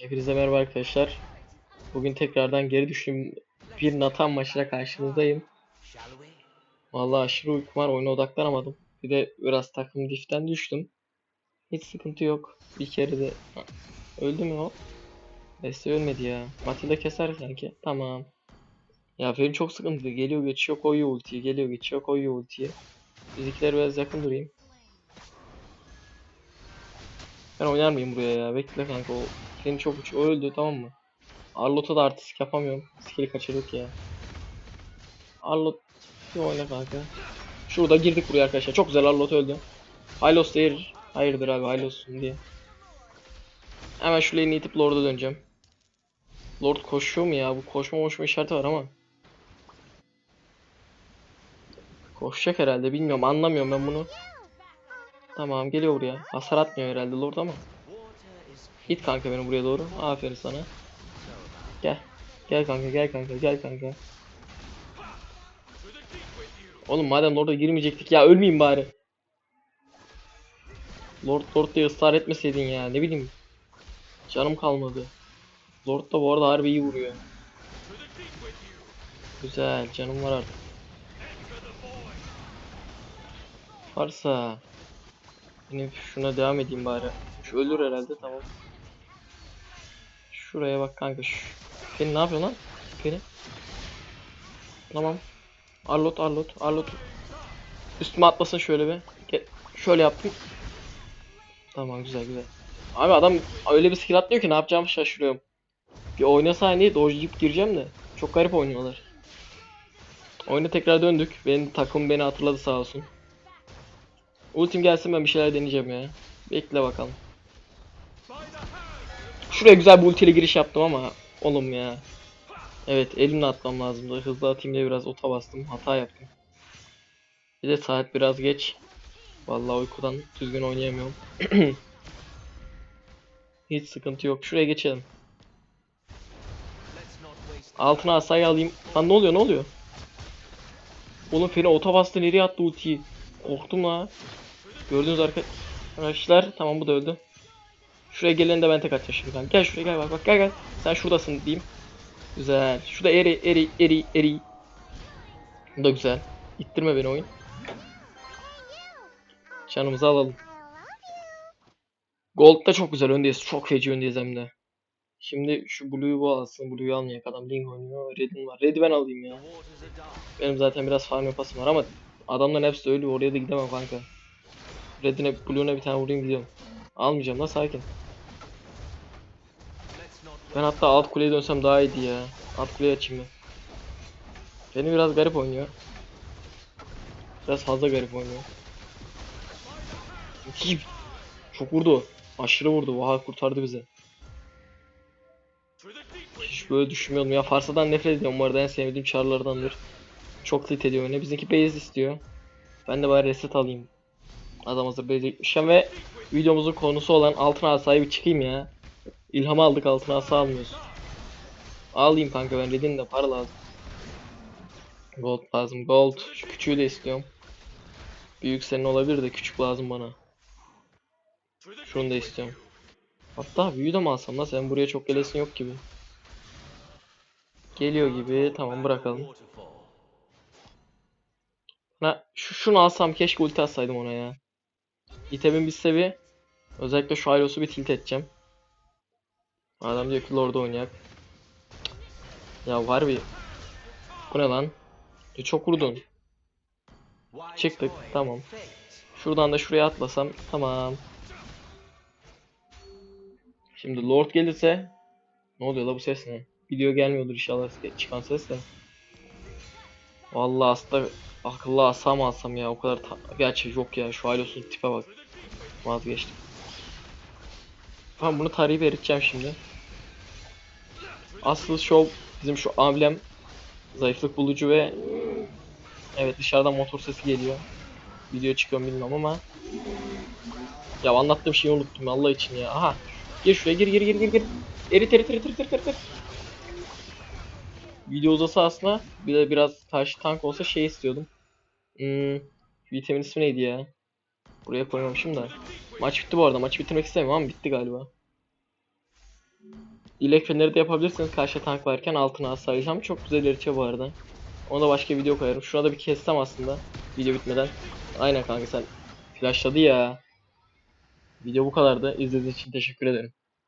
Hepinize merhaba arkadaşlar. Bugün tekrardan geri düştüm. Bir Nathan maçıyla karşınızdayım. Vallahi aşırı uykum var. Oyuna odaklanamadım. Bir de biraz takım diften düştüm. Hiç sıkıntı yok. Bir kere de... Öldü mü o? Beste ölmedi ya. Matilda keser sanki. Tamam. Ya benim çok sıkıntı. Geliyor geçiyor koyuyor ultiyi. Geliyor geçiyor koyuyor ultiyi. Bizimkiler biraz yakın durayım. Ben oynar mıyım buraya ya? Bekle kanka o beni çok uç. O öldü tamam mı? Arlot'a da artistik yapamıyorum. Skill'i kaçırdık ya. Arlot bir oyna kanka. Şurada girdik buraya arkadaşlar. Çok güzel Arlot öldü. Hylos değil. Hayırdır abi Hylos'un diye. Hemen şu lane'i itip Lord'a döneceğim. Lord koşuyor mu ya? Bu koşma koşma işareti var ama. Koşacak herhalde bilmiyorum anlamıyorum ben bunu. Tamam geliyor buraya. Hasar atmıyor herhalde Lord ama. Git kanka beni buraya doğru. Aferin sana. Gel. Gel kanka gel kanka gel kanka. Oğlum madem Lord'a girmeyecektik ya ölmeyeyim bari. Lord Lord diye ısrar etmeseydin ya ne bileyim. Canım kalmadı. Lord da bu arada harbi iyi vuruyor. Güzel canım var artık. Varsa Yine şuna devam edeyim bari. Şu ölür herhalde tamam. Şuraya bak kanka şu. Feni ne yapıyor lan? Feni. Tamam. Arlot Arlot Arlot. Üstüme atmasın şöyle bir. Gel. Şöyle yaptım. Tamam güzel güzel. Abi adam öyle bir skill atlıyor ki ne yapacağımı şaşırıyorum. Bir oyna saniye dojlayıp gireceğim de. Çok garip oynuyorlar. Oyuna tekrar döndük. Benim takım beni hatırladı sağ olsun. Ultim gelsin ben bir şeyler deneyeceğim ya. Bekle bakalım. Şuraya güzel bir ultiyle giriş yaptım ama oğlum ya. Evet elimle atmam lazımdı. Hızlı atayım diye biraz ota bastım. Hata yaptım. Bir de saat biraz geç. Vallahi uykudan düzgün oynayamıyorum. Hiç sıkıntı yok. Şuraya geçelim. Altına asayı alayım. Lan ne oluyor ne oluyor? Oğlum Feni ota bastı nereye attı ultiyi? Korktum la. Gördünüz arkadaşlar. Tamam bu da öldü. Şuraya gelen de ben tek atacağım şimdi. Gel şuraya gel bak bak gel gel. Sen şuradasın diyeyim. Güzel. Şurada eri eri eri eri. Bu da güzel. İttirme beni oyun. Canımızı alalım. Gold da çok güzel öndeyiz. Çok feci öndeyiz hem de. Şimdi şu Blue'yu bu alsın. Blue'yu almayak adam. Link oynuyor. Red'in var. Red'i ben alayım ya. Benim zaten biraz farm yapasım var ama adamların hepsi ölüyor. Oraya da gidemem kanka. Red'ine, Blue'una bir tane vurayım gidiyorum. Almayacağım la sakin. Ben hatta alt kuleye dönsem daha iyiydi ya. Alt kuleye açayım ben. Beni biraz garip oynuyor. Biraz fazla garip oynuyor. Çok vurdu. Aşırı vurdu. Vaha kurtardı bizi. Hiç böyle düşünmüyordum ya. Farsa'dan nefret ediyorum bu arada en sevdiğim çarlardandır. Çok tit ediyor oyunu. Bizimki base istiyor. Ben de bari reset alayım. Adam hazır base ve videomuzun konusu olan altın asayı bir çıkayım ya. İlham aldık altın asa almıyoruz. Alayım kanka ben redin de para lazım. Gold lazım gold. Şu küçüğü de istiyorum. Büyük senin olabilir de küçük lazım bana. Şunu da istiyorum. Hatta büyüğü de mi alsam lan sen buraya çok gelesin yok gibi. Geliyor gibi tamam bırakalım. Ha, şu, şunu alsam keşke ulti atsaydım ona ya. İtemin bir sevi. Özellikle şu Hylos'u bir tilt edeceğim. Adam diyor ki Lord'u oynayak. Ya harbi. Bu ne lan? E, çok vurdun. Çıktık tamam. Şuradan da şuraya atlasam tamam. Şimdi Lord gelirse ne oluyor la bu ses ne? Video gelmiyordur inşallah çıkan ses de. Vallahi aslında akıllı alsam alsam ya o kadar gerçi yok ya şu Hylos'un tipe bak. Vazgeçtim. Tamam bunu tarihi veriteceğim şimdi. Asıl şov bizim şu amblem zayıflık bulucu ve evet dışarıdan motor sesi geliyor. Video çıkıyor bilmiyorum ama ya anlattığım şeyi unuttum Allah için ya. Aha. Gir şuraya gir gir gir gir gir. Erit erit erit erit erit erit. Video uzasa aslında bir de biraz karşı tank olsa şey istiyordum. Hmm, vitamin ismi neydi ya? Buraya koymamışım da. Maç bitti bu arada. Maçı bitirmek istemiyorum ama bitti galiba. Dilek feneri de yapabilirsiniz karşı tank varken altına asayacağım. Çok güzel eritiyor bu arada. Onu da başka video koyarım. Şuna da bir kessem aslında. Video bitmeden. Aynen kanka sen flashladı ya. Video bu kadardı. İzlediğiniz için teşekkür ederim.